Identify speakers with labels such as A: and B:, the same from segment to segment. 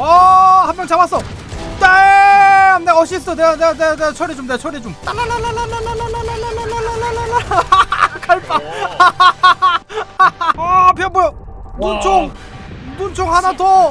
A: 어 한 명 잡았어. 땀 내가 어시스트 내가 내가 내가, 내가 처리 좀 내가 처리 좀. 갈바. 아배 보여 눈총. 눈총 하나 더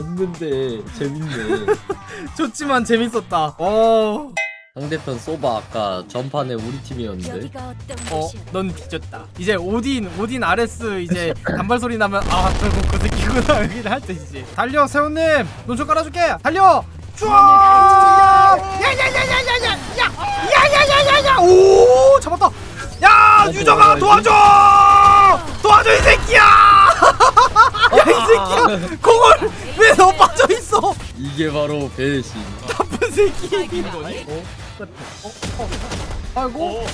B: 졌는데 재밌네.
A: 좋지만 재밌었다. 어,
B: 상대편 소바 아까 전판에 우리 팀이었는데.
C: 여기가 어떤
A: 어,
C: 곳이야?
A: 넌 뒤졌다. 이제 오딘, 오딘 아레스 이제 단발 소리 나면 아 결국 그 새끼구나 여기를 할 때지. 달려 세훈님, 논좀 깔아줄게. 달려. 쫙! 야야야야야야야! 야야야야야야! 오, 잡았다. 야, 유정아 도와줘! 도와줘 이 새끼야! 야 이 새끼야! 공을 왜너 빠져 있어?
B: 이게 바로 배신.
A: 나쁜 새끼.
B: 어?
A: 아이고.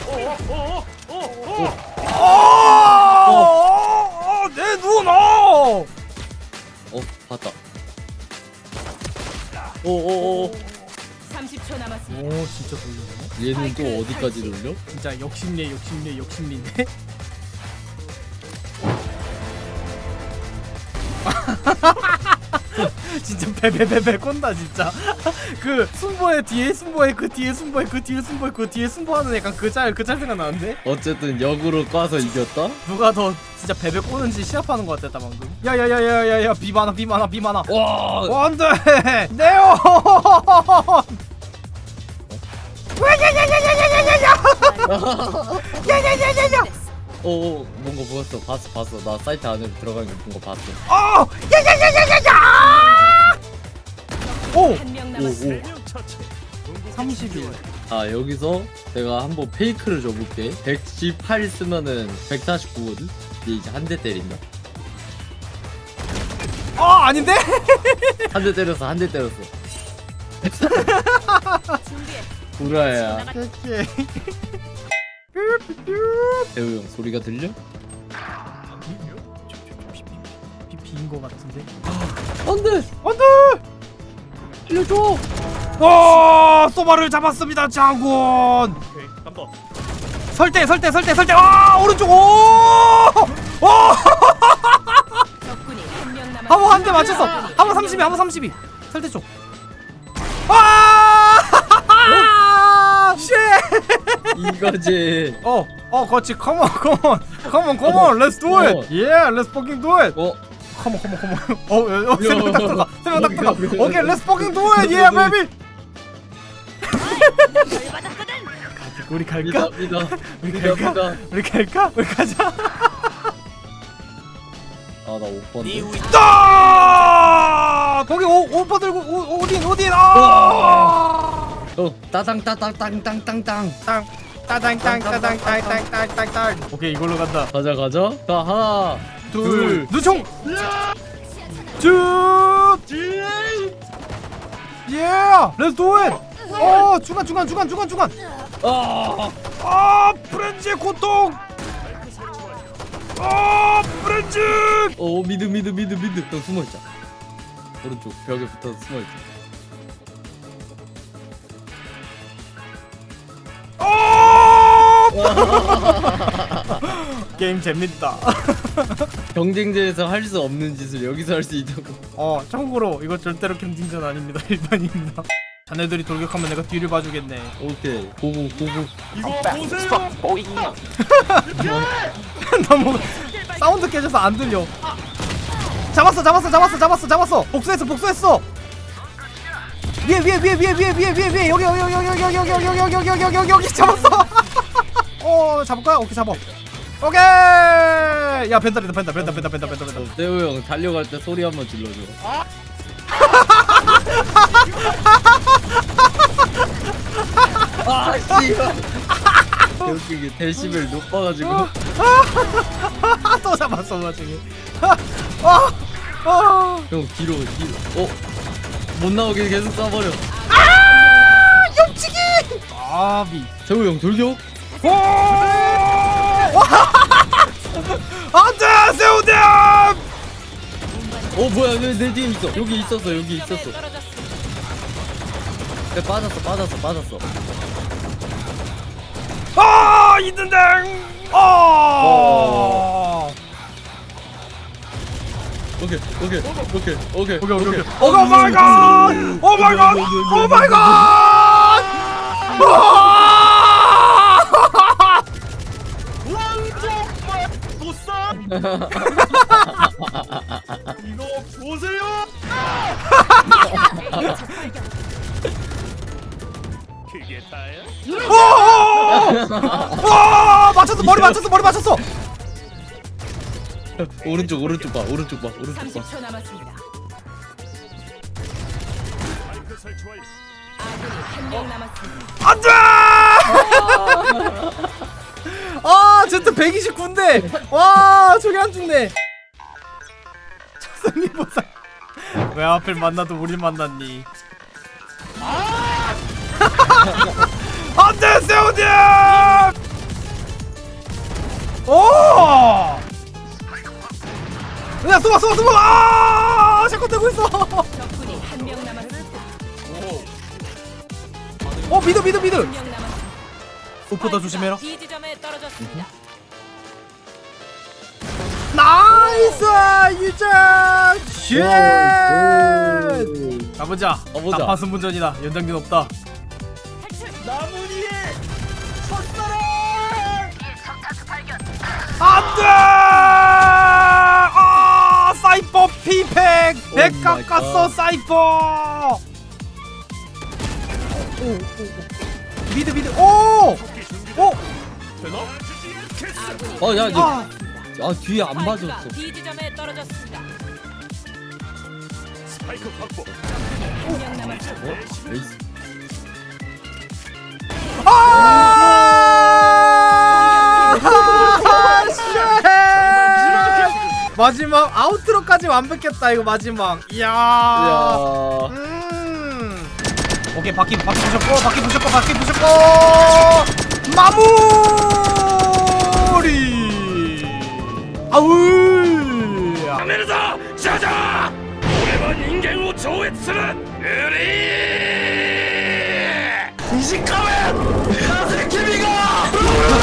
A: 어, 내 눈, 어!
B: 어 봤다. 오오오.
C: 30초 남았습니다.
A: 오, 진짜 돌리네.
B: 얘는 또 어디까지 돌려?
A: 진짜 욕심내, 욕심내, 욕심내네. 진짜 베베베베 꼰다 진짜 그 순보의 뒤에 순보의 그 뒤에 순보의 그 뒤에 순보의 그 뒤에 순보하는 약간 그짤그짤 생각나는데
B: 어쨌든 역으로 꽈서 이겼다.
A: 누가 더 진짜 베베 꼬는지 시합하는 것 같았다 방금 야야야야야야 비 많아 비 많아 비 많아
B: 와.
A: 어, 안돼 네오 야야야야야야야야야 야야야야야
B: 오 어, 뭔가 보였어. 봤어 봤어. 나 사이트 안에 들어가는 거 봤어.
A: 어 야야야야야야 오!
C: 한명
B: 오.
C: 남았습니다.
B: 오.
A: 30일.
B: 아 여기서 내가 한번 페이크를 줘볼게. 118 쓰면은 149거든? 얘 이제 한 대 때린다.
A: 어 아닌데?
B: 한 대 때렸어 한 대 때렸어
C: 준비해.
B: 구라야.
A: 오케이
B: 대우 형 소리가 들려?
A: 것 같은데?
B: 안돼!
A: 안돼
B: 알려줘
A: 와 소바를 잡았습니다 장군
D: 오케이 깜빡
A: 설대 설대 설대 설대 아 오른쪽 오 오
C: 적군이 한명 남았습니다.
A: 하모 한대 맞췄어 하모 32 하모 32 설대 쪽 아! 쉣!
B: 이거지
A: 어, 어, 그렇지. Come on, come on, come on, come on. Let's do it. Yeah, let's fucking do it.
B: 어?
A: On, come on. 어, 어, 어 세명 딱 들어가. 세명 딱 들어가.
B: 오케이,
A: let's fucking do it. Yeah, baby. 우리 갈까?
B: 믿어 믿어
A: 우리
B: 믿어
A: 갈까?
B: 믿어
A: 우리 갈까? 우리 가자.
B: 아나 5번데
A: 아! 거기 오 오퍼 들고 오 오딘 오딘 아!
B: 어 따당 따당 땅땅 땅땅
A: 땅 따당 땅 따당 땅 땅 땅 땅 땅. 오케이, 이걸로 간다.
B: 가자 가자 자 하나
A: 둘,
B: 둘
A: 누총. 쭉. Yeah, let's do it. 어, 중간 중간 중간 중간 중간.
B: 아!
A: 아, 프렌즈의 고통. 아, 프렌즈.
B: 어 미드 미드 미드 미드 형 숨어있자 오른쪽 벽에 붙어서 숨어있자
A: 게임 재밌다.
B: 경쟁전에서 할 수 없는 짓을 여기서 할 수 있다고.
A: 어 참고로 이거 절대로 경쟁전 아닙니다. 일반입니다. 자네들이 돌격하면 내가 뒤를 봐주겠네.
B: 오케이. 고고 고고.
A: 너무 사운드 깨져서 안 들려. 잡았어, 잡았어, 잡았어, 잡았어, 잡았어. 복수했어, 복수했어. 위에 위에 위에 위에 위에 위에 위에 위에 여기 여기 여기 여기 여기 여기 여기 여기 여기 여기 여기 여기 여기 잡았어. 어 잡을까? 오케이 잡아. 오케이. 야 벤달이다 벤달 벤달 벤달 벤달 벤달 벤달.
B: 세호 형 달려갈 때 소리 한번 질러줘. 아 씨발. 웃긴 게 데시벨 높아가지고
A: 또 잡았어 나중에. 아, 아,
B: 형 뒤로 뒤로. 어? 못 나오게 계속 쏴버려.
A: 옆치기. 아비.
B: 세호 형 돌격?
A: 오! 안돼 세우댐!
B: 어 뭐야 내, 내 뒤에 있어. 여기 있었어 여기 있었어. 내 빠졌어 빠졌어 빠졌어.
A: 아 있는데 아!
B: 오케이 오케이 오케이 오케이 오케이
A: 오케이 오 마이 갓오 마이 갓오 마이 갓!
D: 이거 보세요. 그게 다야?
A: 오! 와 맞췄어 머리 맞췄어 머리 맞췄어.
B: 오른쪽 오른쪽 봐 오른쪽 봐 오른쪽 봐.
C: 30초 남았습니다.
D: 마이크 설치 완료.
C: 아군이 한 명 남았습니다.
A: 안돼. 아 제트 129인데 와 저게 안 죽네. 천상님 보상. 왜 하필 만나도 우리 만났니? 안돼 세우디! 오! 야 쏘아 쏘아 쏘아! 아 샷건 되고 있어.
C: 적군이 한 명 남았습니다.
A: 어 미드 미드 미드.
C: 한명 남았습니다.
A: 오퍼다 조심해라.
C: B 지점에 떨어졌습니다.
A: 나이스 유자 쉣 가보자
B: 가보자.
A: 단판 승분전이다 연장전 없다
D: 나무니에 첫사랑.
A: 안돼 아 사이퍼 피팩 오100
B: 마이
A: 깎았어
B: 갓.
A: 사이퍼 오, 오, 오. 미드 미드 오! 오!
D: 되나?
B: 어, 야,
C: 한
B: 이거-
C: 명
A: 아.
B: 아 뒤에 안 맞았어.
C: B 지점에 떨어졌습니다.
D: 스파이크 확보.
C: 한명 남았습니다.
B: 어? 에이스.
A: 아! 쉣! 마지막 아웃트로까지 완벽했다 이거 마지막 이야
B: 이야.
A: 음. 오케이 바퀴 바퀴 부셨고 바퀴 부셨고 바퀴 부셨고 마무